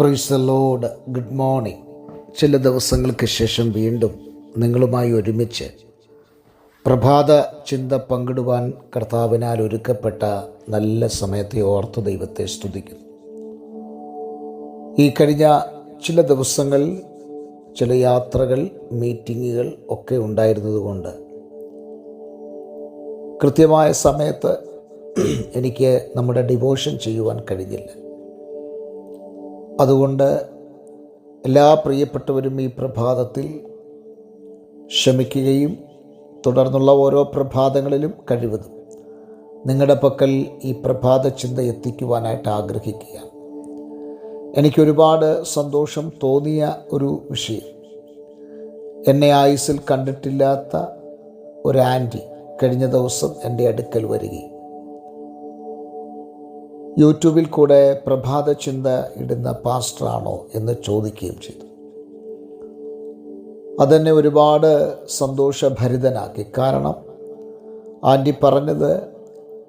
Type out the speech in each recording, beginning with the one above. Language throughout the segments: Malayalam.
പ്രൈസ് ലോഡ് ഗുഡ് മോർണിംഗ് ചില ദിവസങ്ങൾക്ക് ശേഷം വീണ്ടും നിങ്ങളുമായി ഒരുമിച്ച് പ്രഭാത ചിന്ത പങ്കിടുവാൻ കർത്താവിനാൽ ഒരുക്കപ്പെട്ട നല്ല സമയത്തെ ഓർത്ത് ദൈവത്തെ സ്തുതിക്കുന്നു. ഈ കഴിഞ്ഞ ചില ദിവസങ്ങൾ ചില യാത്രകൾ മീറ്റിങ്ങുകൾ ഒക്കെ ഉണ്ടായിരുന്നതുകൊണ്ട് കൃത്യമായ സമയത്ത് എനിക്ക് നമ്മുടെ ഡിവോഷൻ ചെയ്യുവാൻ കഴിഞ്ഞില്ല. അതുകൊണ്ട് എല്ലാ പ്രിയപ്പെട്ടവരും ഈ പ്രഭാതത്തിൽ ശ്രമിക്കുകയും തുടർന്നുള്ള ഓരോ പ്രഭാതങ്ങളിലും കഴിവതും നിങ്ങളുടെ പക്കൽ ഈ പ്രഭാത ചിന്ത എത്തിക്കുവാനായിട്ട് ആഗ്രഹിക്കുക എനിക്കൊരുപാട് സന്തോഷം തോന്നിയ ഒരു വിഷയം. എന്നെ ആയുസിൽ കണ്ടിട്ടില്ലാത്ത ഒരു ആന്റി കഴിഞ്ഞ ദിവസം എന്റെ അടുക്കൽ വരികയും യൂട്യൂബിൽ കൂടെ പ്രഭാത ചിന്ത ഇടുന്ന പാസ്റ്ററാണോ എന്ന് ചോദിക്കുകയും ചെയ്തു. അതെന്നെ ഒരുപാട് സന്തോഷഭരിതനാക്കി. കാരണം ആന്റി പറഞ്ഞത്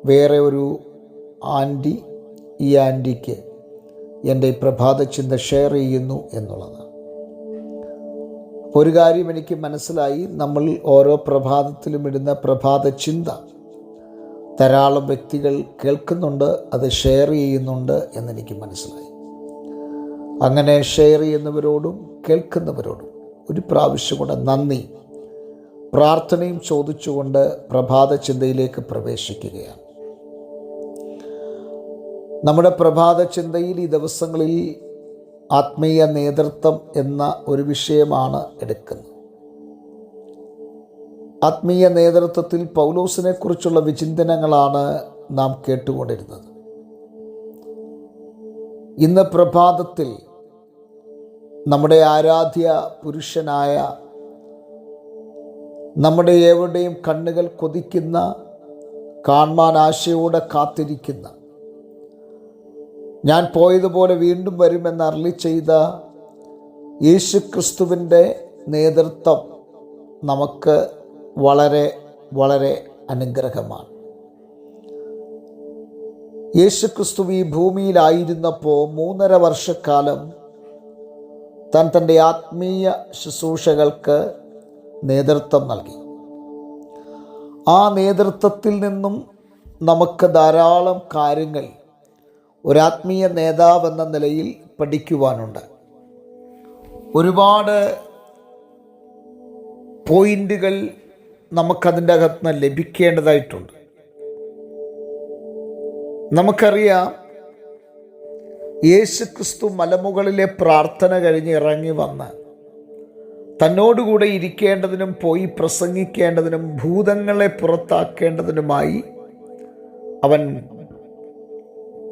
വേറെ ഒരു ആന്റി ഈ ആന്റിക്ക് എന്റെ പ്രഭാത ചിന്ത ഷെയർ ചെയ്യുന്നു എന്നുള്ളത് ഒരു കാര്യം എനിക്ക് മനസ്സിലായി. നമ്മൾ ഓരോ പ്രഭാതത്തിലും ഇടുന്ന പ്രഭാത ചിന്ത ധാരാളം വ്യക്തികൾ കേൾക്കുന്നുണ്ട് അത് ഷെയർ ചെയ്യുന്നുണ്ട് എന്നെനിക്ക് മനസ്സിലായി. അങ്ങനെ ഷെയർ ചെയ്യുന്നവരോടും കേൾക്കുന്നവരോടും ഒരു പ്രാവശ്യം കൂടെ നന്ദി. പ്രാർത്ഥനയും ചോദിച്ചുകൊണ്ട് പ്രഭാത ചിന്തയിലേക്ക് പ്രവേശിക്കുകയാണ്. നമ്മുടെ പ്രഭാത ചിന്തയിൽ ഈ ദിവസങ്ങളിൽ ആത്മീയ നേതൃത്വം എന്ന ഒരു വിഷയമാണ് എടുക്കുന്നത്. ആത്മീയ നേതൃത്വത്തിൽ പൗലോസിനെക്കുറിച്ചുള്ള വിചിന്തനങ്ങളാണ് നാം കേട്ടുകൊണ്ടിരുന്നത്. ഇന്ന് പ്രഭാതത്തിൽ നമ്മുടെ ആരാധ്യ പുരുഷനായ നമ്മുടെ ഏവരുടെയും കണ്ണുകൾ കൊതിക്കുന്ന കാണാൻ ആശയോടെ കാത്തിരിക്കുന്ന ഞാൻ പോയതുപോലെ വീണ്ടും വരുമെന്ന് അരളി ചെയ്ത യേശു ക്രിസ്തുവിന്റെ നേതൃത്വം നമുക്ക് വളരെ വളരെ അനുഗ്രഹമാണ്. യേശുക്രിസ്തു ഈ ഭൂമിയിലായിരുന്നപ്പോൾ മൂന്നര വർഷക്കാലം താൻ തന്റെ ആത്മീയ ശുശ്രൂഷകൾക്ക് നേതൃത്വം നൽകി. ആ നേതൃത്വത്തിൽ നിന്നും നമുക്ക് ധാരാളം കാര്യങ്ങൾ ഒരാത്മീയ നേതാവെന്ന നിലയിൽ പഠിക്കുവാനുണ്ട്. ഒരുപാട് പോയിന്റുകൾ നമുക്കതിന്റെ അകത്ത് നിന്ന് ലഭിക്കേണ്ടതായിട്ടുണ്ട്. നമുക്കറിയാം യേശു ക്രിസ്തു മലമുകളിലെ പ്രാർത്ഥന കഴിഞ്ഞ് ഇറങ്ങി വന്ന് തന്നോടുകൂടെ ഇരിക്കേണ്ടതിനും പോയി പ്രസംഗിക്കേണ്ടതിനും ഭൂതങ്ങളെ പുറത്താക്കേണ്ടതിനുമായി അവൻ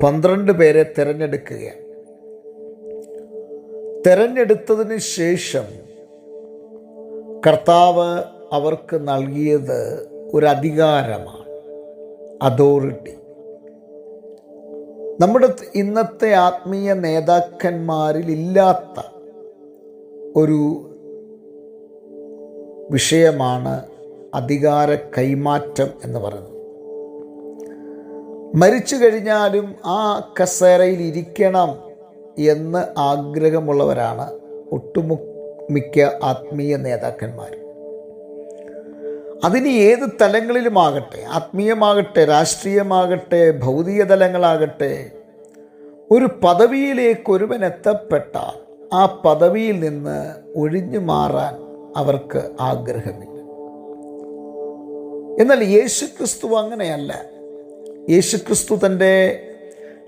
പന്ത്രണ്ട് പേരെ തിരഞ്ഞെടുക്കുകയാണ്. തിരഞ്ഞെടുത്തതിന് ശേഷം കർത്താവ് അവർക്ക് നൽകിയത് ഒരധികാരമാണ് അതോറിറ്റി. നമ്മുടെ ഇന്നത്തെ ആത്മീയ നേതാക്കന്മാരിൽ ഇല്ലാത്ത ഒരു വിഷയമാണ് അധികാര കൈമാറ്റം എന്ന് പറയുന്നത്. മരിച്ചു കഴിഞ്ഞാലും ആ കസേരയിൽ ഇരിക്കണം എന്ന് ആഗ്രഹമുള്ളവരാണ് ഒട്ടുമുക്ക മിക്ക ആത്മീയ നേതാക്കന്മാർ അതിന് ഏത് തലങ്ങളിലുമാകട്ടെ ആത്മീയമാകട്ടെ രാഷ്ട്രീയമാകട്ടെ ഭൗതിക തലങ്ങളാകട്ടെ ഒരു പദവിയിലേക്ക് ഒരുവൻ എത്തപ്പെട്ടാൽ ആ പദവിയിൽ നിന്ന് ഒഴിഞ്ഞു മാറാൻ അവർക്ക് ആഗ്രഹമില്ല. എന്നാൽ യേശുക്രിസ്തു അങ്ങനെയല്ല. യേശുക്രിസ്തു തന്റെ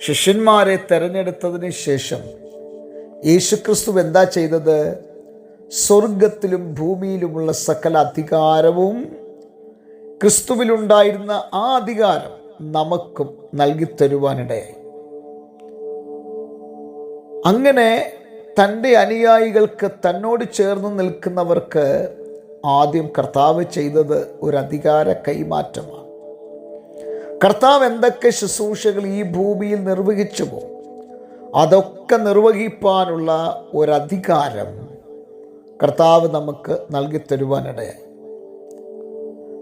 ശിഷ്യന്മാരെ തെരഞ്ഞെടുത്തതിന് ശേഷം യേശുക്രിസ്തു എന്താ ചെയ്തത്? സ്വർഗത്തിലും ഭൂമിയിലുമുള്ള സകല അധികാരവും ക്രിസ്തുവിലുണ്ടായിരുന്ന ആ അധികാരം നമുക്കും നൽകിത്തരുവാനിടയായി. അങ്ങനെ തന്റെ അനുയായികൾക്ക് തന്നോട് ചേർന്ന് നിൽക്കുന്നവർക്ക് ആദ്യം കർത്താവ് ചെയ്തത് ഒരു അധികാര കൈമാറ്റമാണ്. കർത്താവ് എന്തൊക്കെ ശുശ്രൂഷകൾ ഈ ഭൂമിയിൽ നിർവഹിച്ചുവോ അതൊക്കെ നിർവഹിപ്പാനുള്ള ഒരധികാരം കർത്താവ് നമുക്ക് നൽകിത്തരുവാനിടയായി.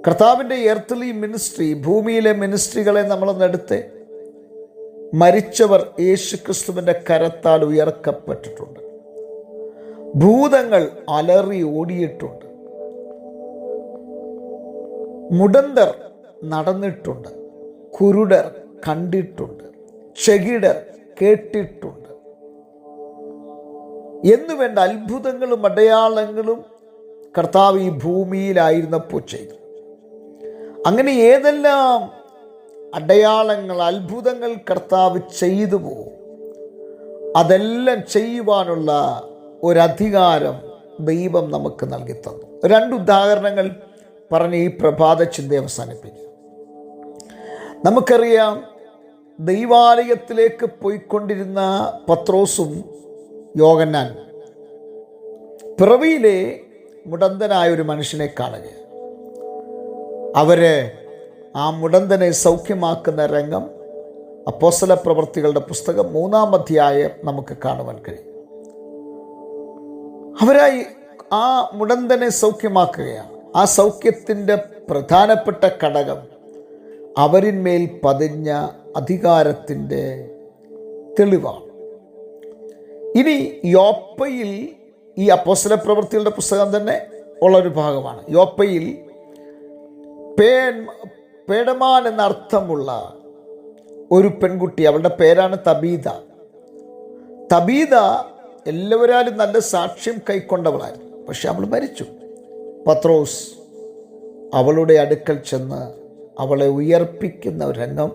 കർത്താവിന്റെ എർത്ത്ലി മിനിസ്ട്രി ഭൂമിയിലെ മിനിസ്ട്രികളെ നമ്മളൊന്നെടുത്ത് മരിച്ചവർ യേശുക്രിസ്തുവിന്റെ കരത്താൽ ഉയർക്കപ്പെട്ടിട്ടുണ്ട്. ഭൂതങ്ങൾ അലറി ഓടിയിട്ടുണ്ട്. മുടന്തർ നടന്നിട്ടുണ്ട്. കുരുടർ കണ്ടിട്ടുണ്ട്. ചെകിടർ കേട്ടിട്ടുണ്ട്. എന്നുവേണ്ട അത്ഭുതങ്ങളും അടയാളങ്ങളും കർത്താവ് ഈ ഭൂമിയിലായിരുന്നപ്പോൾ ചെയ്തു. അങ്ങനെ ഏതെല്ലാം അടയാളങ്ങൾ അത്ഭുതങ്ങൾ കർത്താവ് ചെയ്തു പോകും അതെല്ലാം ചെയ്യുവാനുള്ള ഒരധികാരം ദൈവം നമുക്ക് നൽകി തന്നു. രണ്ട് ഉദാഹരണങ്ങൾ പറഞ്ഞ് ഈ പ്രഭാത ചിന്ത അവസാനിപ്പിക്കും. നമുക്കറിയാം ദൈവാലയത്തിലേക്ക് പോയിക്കൊണ്ടിരുന്ന പത്രോസും യോഗന്നാൻ പിറവിയിലെ മുടന്തനായ ഒരു മനുഷ്യനെ കാണുക അവർ ആ മുടന്തനെ സൗഖ്യമാക്കുന്ന രംഗം അപ്പോസല പ്രവർത്തികളുടെ പുസ്തകം മൂന്നാം അധ്യായം നമുക്ക് കാണുവാൻ കഴിയും. അവരായി ആ മുടന്തനെ സൗഖ്യമാക്കുകയാണ്. ആ സൗഖ്യത്തിന്റെ പ്രധാനപ്പെട്ട ഘടകം അവരിന്മേൽ പതിഞ്ഞ അധികാരത്തിന്റെ തെളിവാണ്. ഇനി യോപ്പയിൽ ഈ അപ്പോസല പ്രവൃത്തികളുടെ പുസ്തകം തന്നെ ഉള്ളൊരു ഭാഗമാണ്. യോപ്പയിൽ പേൻ പേടമാൻ എന്ന അർത്ഥമുള്ള ഒരു പെൺകുട്ടി. അവളുടെ പേരാണ് തബീത തബീത എല്ലാവരാലും നല്ല സാക്ഷ്യം കൈക്കൊണ്ടവളായിരുന്നു. പക്ഷെ അവൾ മരിച്ചു. പത്രോസ് അവളുടെ അടുക്കൽ ചെന്ന് അവളെ ഉയർപ്പിക്കുന്ന ഒരു രംഗം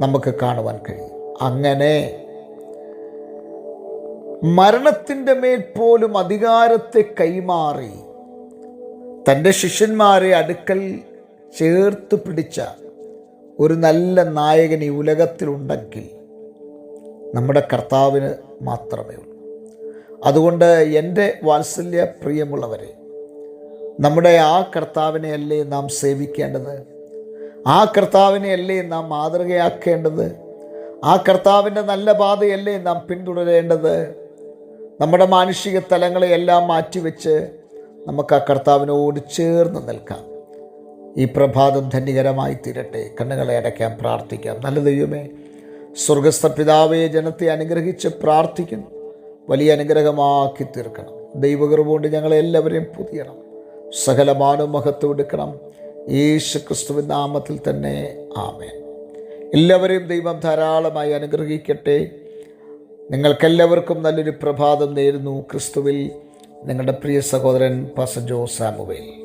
നമുക്ക് കാണുവാൻ കഴിയും. അങ്ങനെ മരണത്തിന്റെ മേൽ പോലും അധികാരത്തെ കൈമാറി തന്റെ ശിഷ്യന്മാരെ അടുക്കൽ ചേർത്ത് പിടിച്ച ഒരു നല്ല നായകൻ ഈ ഉലകത്തിലുണ്ടെങ്കിൽ നമ്മുടെ കർത്താവിന് മാത്രമേ ഉള്ളൂ. അതുകൊണ്ട് എന്റെ വാത്സല്യ പ്രിയമുള്ളവരെ നമ്മുടെ ആ കർത്താവിനെ അല്ലേ നാം സേവിക്കേണ്ടത്? ആ കർത്താവിനെ അല്ലേ നാം മാതൃകയാക്കേണ്ടത്? ആ കർത്താവിന്റെ നല്ല പാതയല്ലേ നാം പിന്തുടരേണ്ടത്? നമ്മുടെ മാനുഷിക തലങ്ങളെയെല്ലാം മാറ്റിവെച്ച് നമുക്ക് ആ കർത്താവിനോട് ചേർന്ന് നിൽക്കാം. ഈ പ്രഭാതം ധന്യകരമായി തീരട്ടെ. കണ്ണുകളെ അടയ്ക്കാൻ പ്രാർത്ഥിക്കാം. നല്ല ദൈവമേ സ്വർഗസ്ഥ പിതാവേ ജനത്തെ അനുഗ്രഹിച്ച് പ്രാർത്ഥിക്കുന്നു. വലിയ അനുഗ്രഹമാക്കി തീർക്കണം. ദൈവകൃപ കൊണ്ട് ഞങ്ങളെ എല്ലാവരെയും പുതിയണം. സകലമാനും മഹത്വം എടുക്കണം. യേശു ക്രിസ്തുവിൻ നാമത്തിൽ തന്നെ. ആമേ എല്ലാവരെയും ദൈവം ധാരാളമായി അനുഗ്രഹിക്കട്ടെ. നിങ്ങൾക്കെല്ലാവർക്കും നല്ലൊരു പ്രഭാതം നേരുന്നു. ക്രിസ്തുവിൽ നിങ്ങളുടെ പ്രിയ സഹോദരൻ പസജോ സാമുവേൽ.